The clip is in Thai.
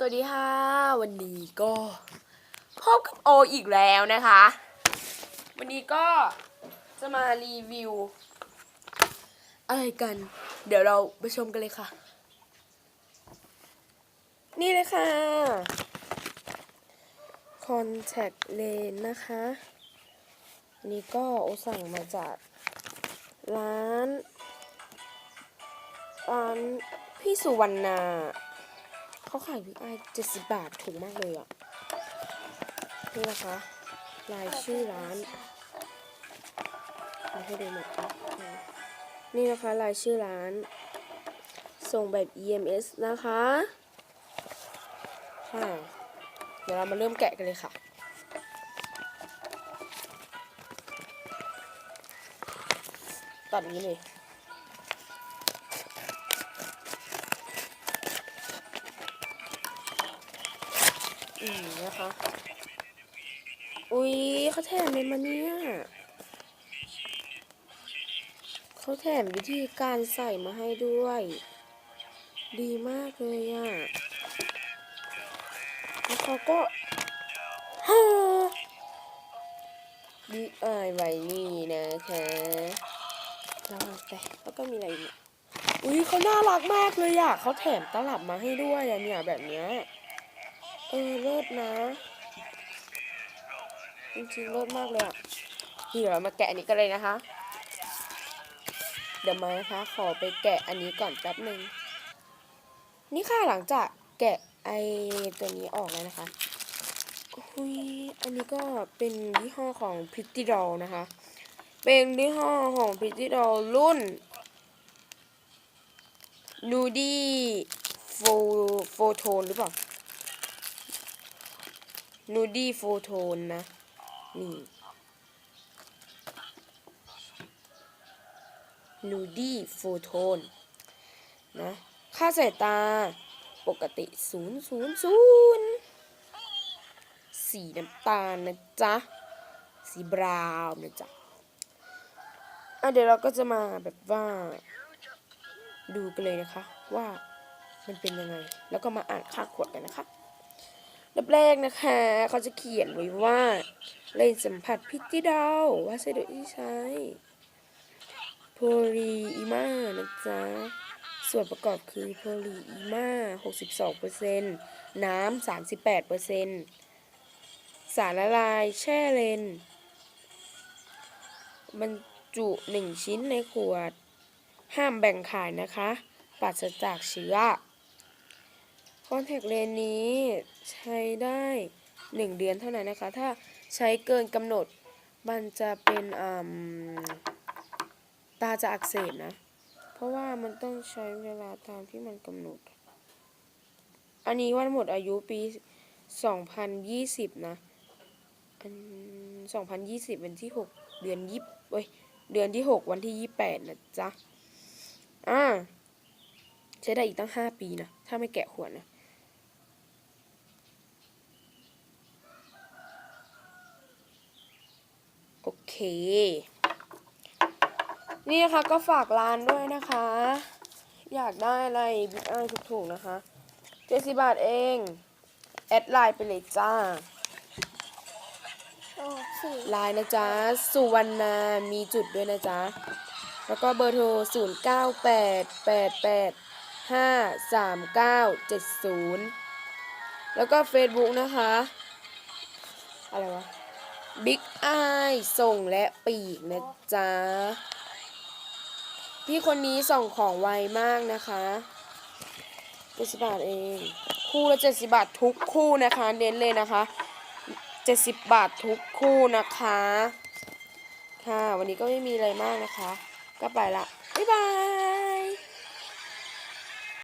สวัสดีค่ะ วันนี้ก็พบกับโออีกแล้วนะคะ วันนี้ก็จะมารีวิว อะไรกัน เดี๋ยวเราไปชมกันเลยค่ะ นี่เลยค่ะ contact lens นะคะนนี้ก็โอสั่งมาจากร้านร้านพี่สุวรรณา เขาขายวิกไอเจ็ดสิบบาทถูกมากเลยอะ นี่นะคะรายชื่อร้านเอาให้ดูหมดนะนี่นะคะรายชื่อร้าน ส่งแบบ EMS นะคะค่ะเดี๋ยวเรามาเริ่มแกะกันเลยค่ะตัดนี้เลย อืมนะคะ อุ๊ยเขาแถมเลยมาเนี่ยเขาแถมวิธีการใส่มาให้ด้วย ดีมากเลยอะแล้วเขาก็ฮ่าดีอ้ยไว้นี่นะคะแล้วไปแล้วก็มีอะไรอีกอุ๊ยเขาน่ารักมากเลยอะเขาแถมตลับมาให้ด้วยอะเนี่ยแบบเนี้ย เออเลิศนะ จริงๆเลิศมากเลยอะเดี๋ยวเรามาแกะอันนี้กันเลยนะคะ เดี๋ยวมานะคะ ขอไปแกะอันนี้ก่อนแป๊บหนึ่งนี่ค่ะหลังจากแกะไอตัวนี้ออกแล้วนะคะหุยอันนี้ก็เป็นยี่ห้อของ Pretty Doll นะคะ เป็นยี่ห้อของ Pretty Doll รุ่น Nudie Photon หรือเปล่า นูดี้โฟโทนนะ นี่นูดี้โฟโทนนะ ค่าสายตาปกติ 0 0 0 สีน้ำตาลนะจ๊ะ สีบราวน์นะจ๊ะอะเดี๋ยวเราก็จะมาแบบว่า ดูกันเลยนะคะว่ามันเป็นยังไง แล้วก็มาอ่านค่าขวดกันนะคะ ดับแรกนะคะ เขาจะเขียนไว้ว่าเลนสัมผัสพิจิดาวว่าใช้โดยที่ใช้โพลีอีมานะจ๊ะ ส่วนประกอบคือโพลีอีมา62%น้ำ38%สารละลายแช่เลนบรรจุ1ชิ้นในขวด ห้ามแบ่งขายนะคะ ปราศจากเชื้อ คอนแทคเลนส์นี้ใช้ได้ 1 เดือนเท่านั้นนะคะ ถ้าใช้เกินกำหนดมันจะเป็นอ่าตาจะอักเสบนะ เพราะว่ามันต้องใช้เวลาตามที่มันกำหนด อันนี้วันหมดอายุปี 2020 นะอัน2020 วันที่ 6 เดือนยี่เว้ยเดือนที่ 6 วันที่ 28 นะจ๊ะ อ่า ใช้ได้อีกตั้ง 5 ปีนะ ถ้าไม่แกะขวดนะ โอ เค นี่นะคะก็ฝากร้านด้วยนะคะ อยากได้อะไรบิ๊กไอถูกๆนะคะเจ็ดสิบาทเอง แอดไลน์ไปเลยจ้าโอ้สี่ไลน์นะจ๊ะ สุวรรณามีจุดด้วยนะจ๊ะ แล้วก็เบอร์โทร 0 9 8 8 8 5 3 9 7 0 แล้วก็ Facebook นะคะ อะไรวะ Big Eye ส่งและปีกนะจ๊ะ พี่คนนี้ส่งของไวมากนะคะ70บาทเอง คู่ละ70บาททุกคู่นะคะ เน้นเลยนะคะ70บาททุกคู่นะคะ ค่ะ วันนี้ก็ไม่มีอะไรมากนะคะ ก็ไปละ บ๊ายบาย